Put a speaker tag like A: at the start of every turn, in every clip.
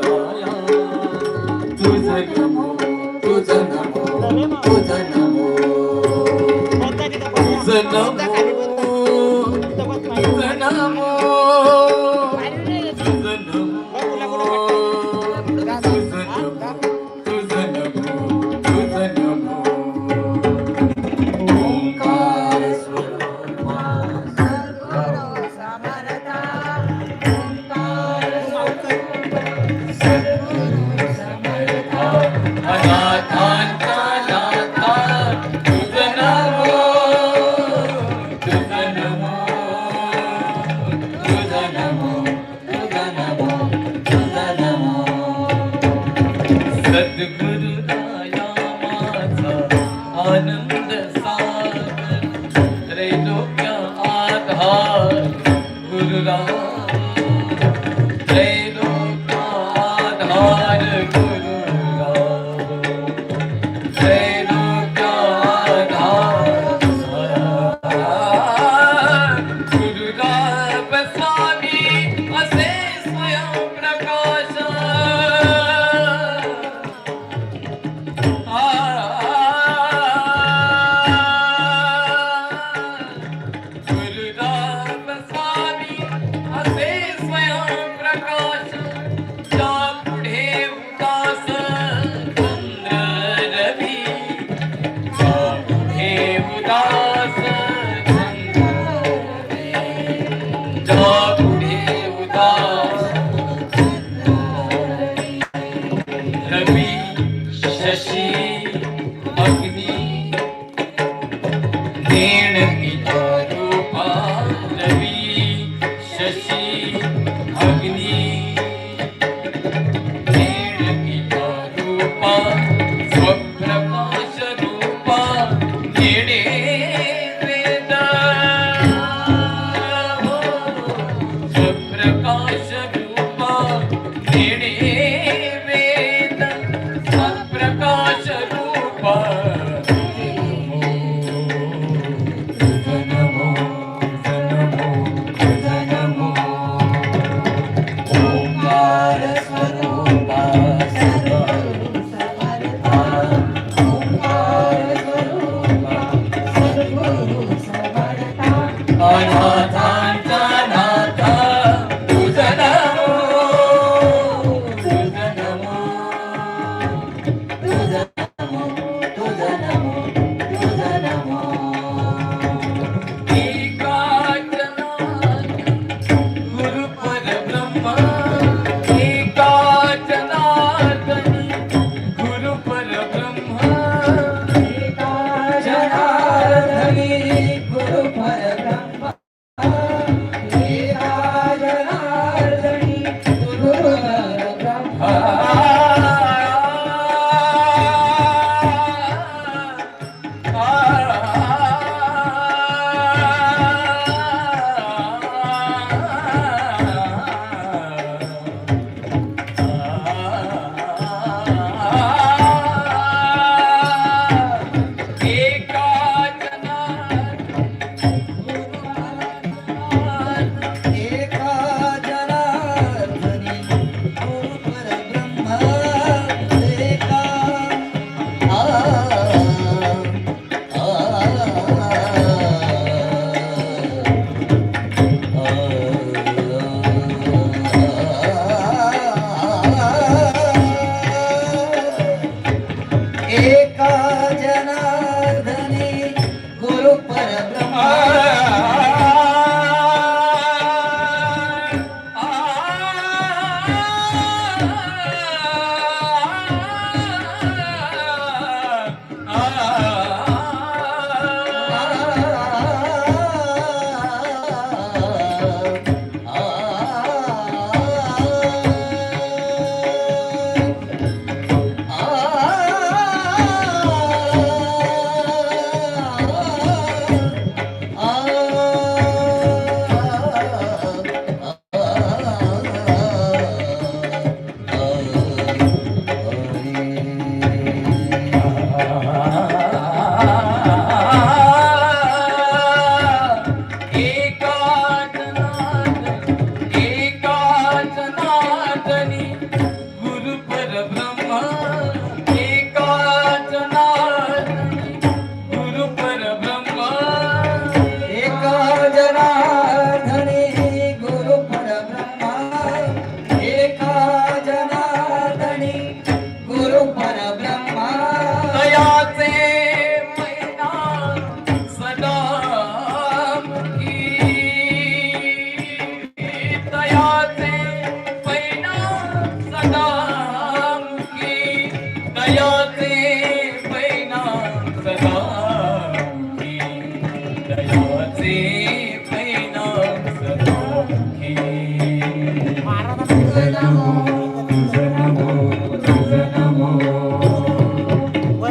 A: ayuda.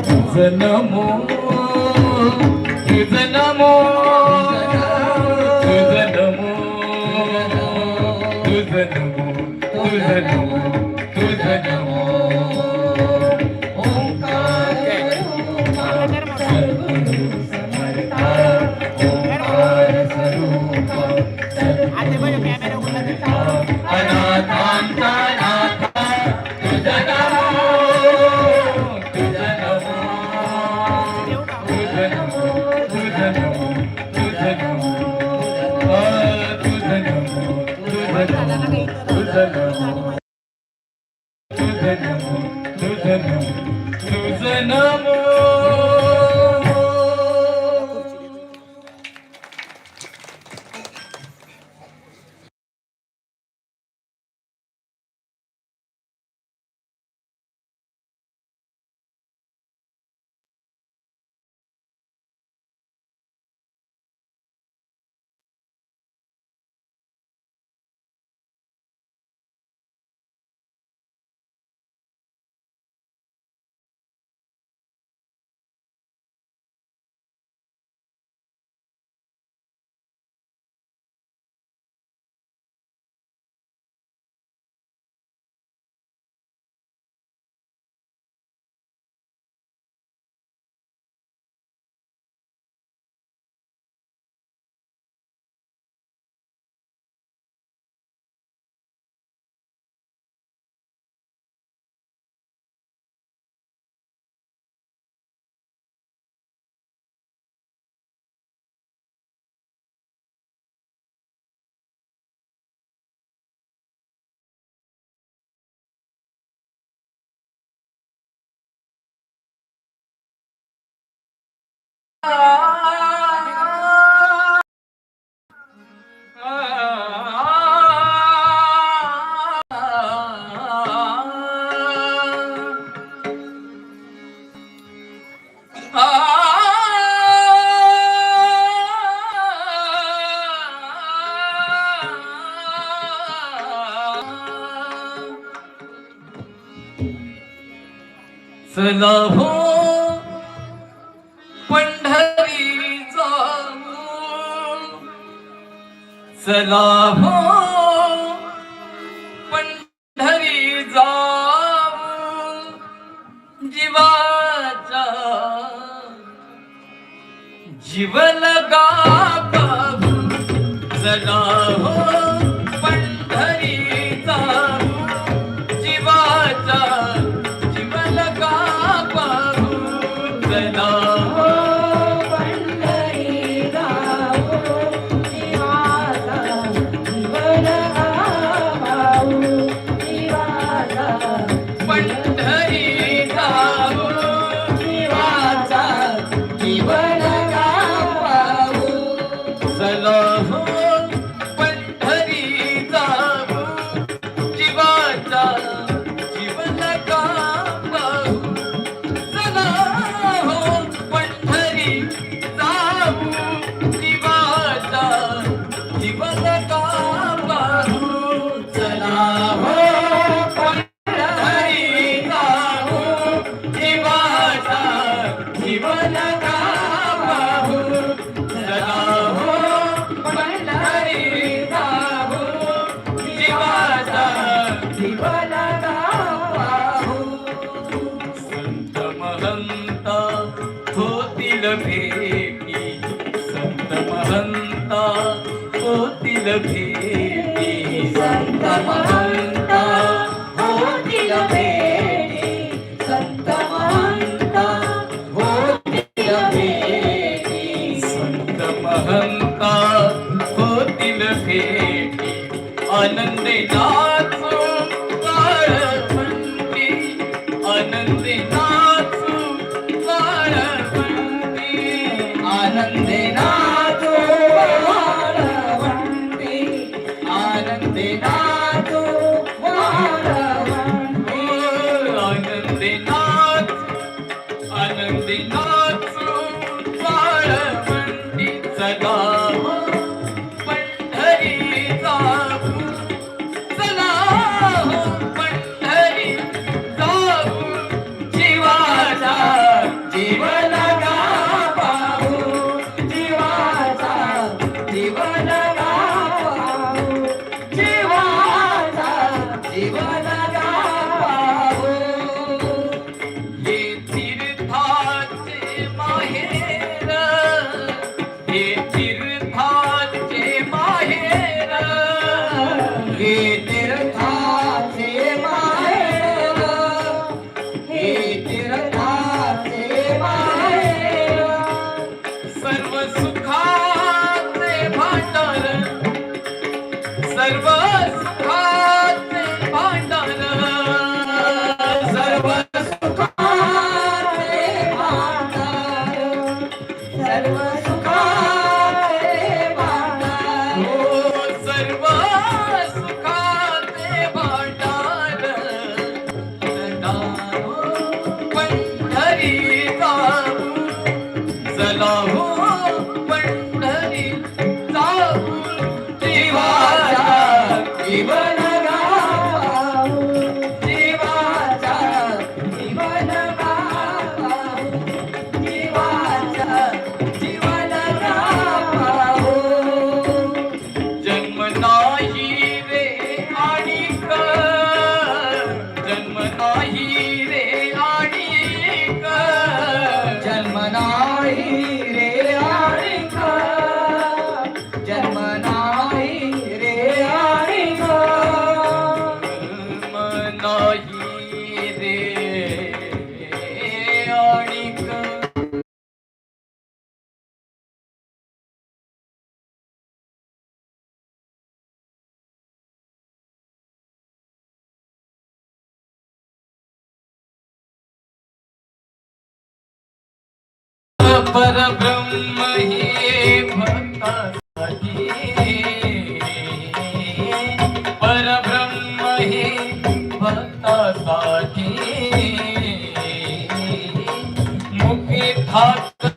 B: Is
A: an amor, is no more. the number. Selam भेटी आनंदे ब्रह्म हे भक्तासाठी. परब्रह्म हे भक्तासाठी. मुखी थाक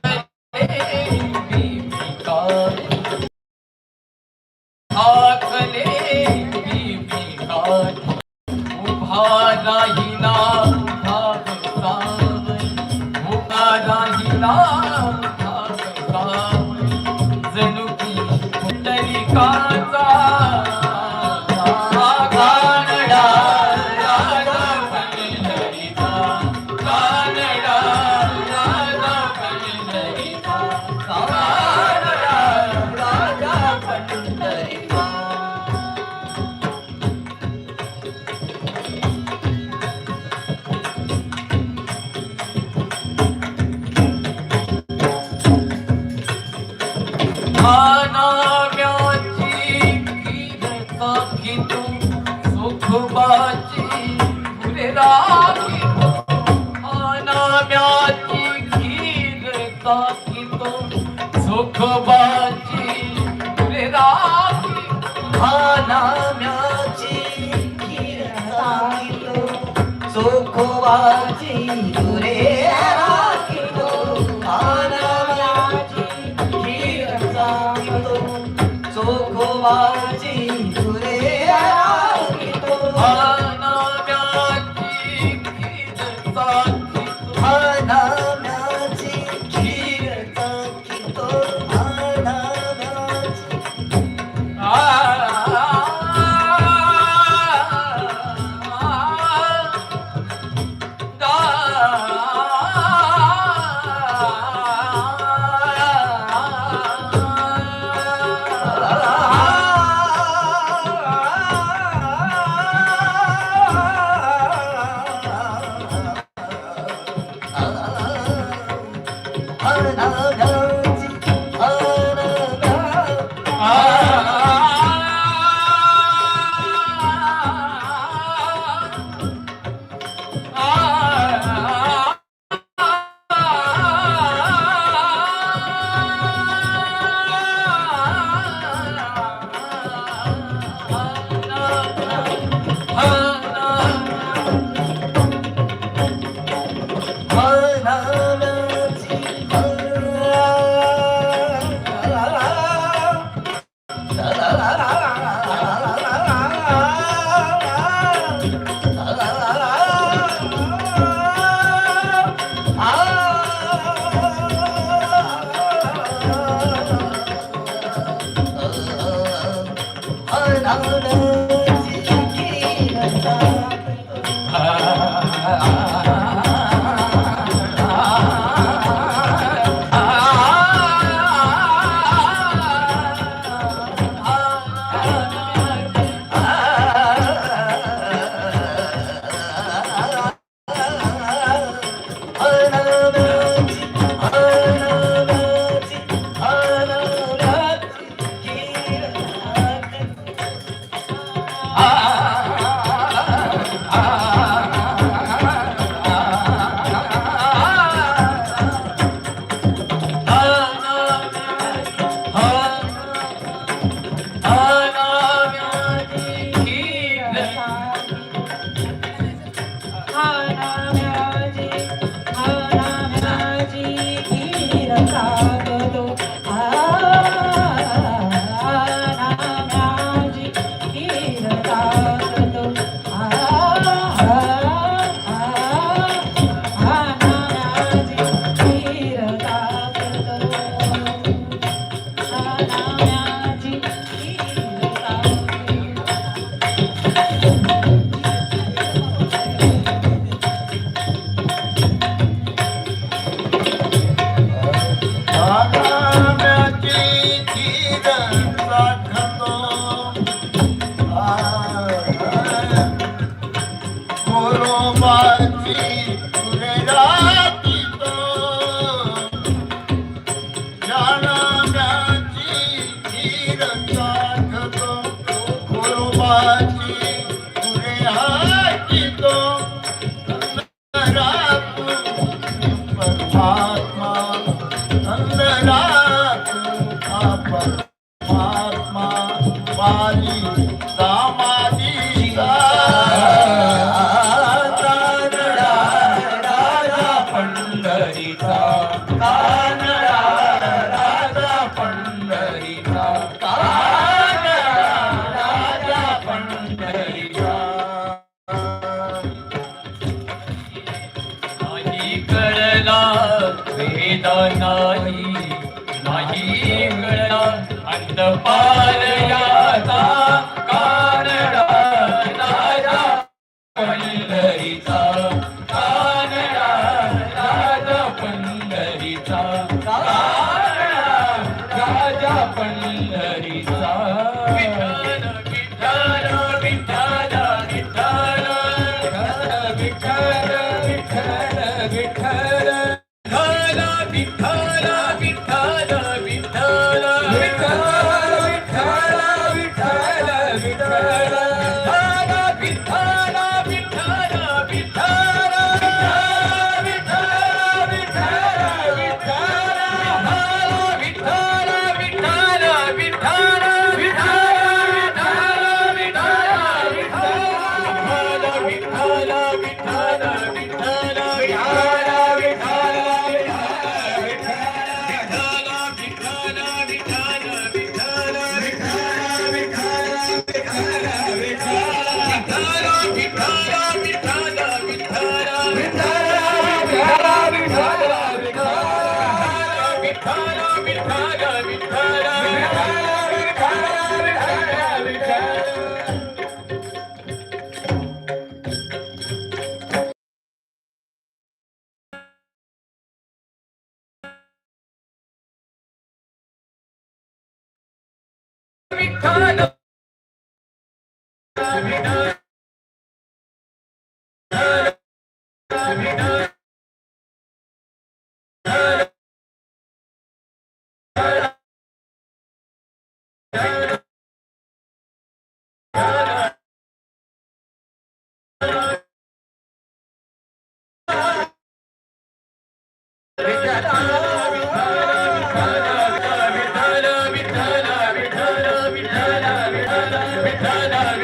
A: अनाम्याची की तू सुखबाची फुले अनाम्याची खीर काकी सुखबाची फुले राखी
C: अनाम्याची खीर काकी
A: नाही नाही कळणार अंधपार Hallelujah. Hare Hare Hare Yeah.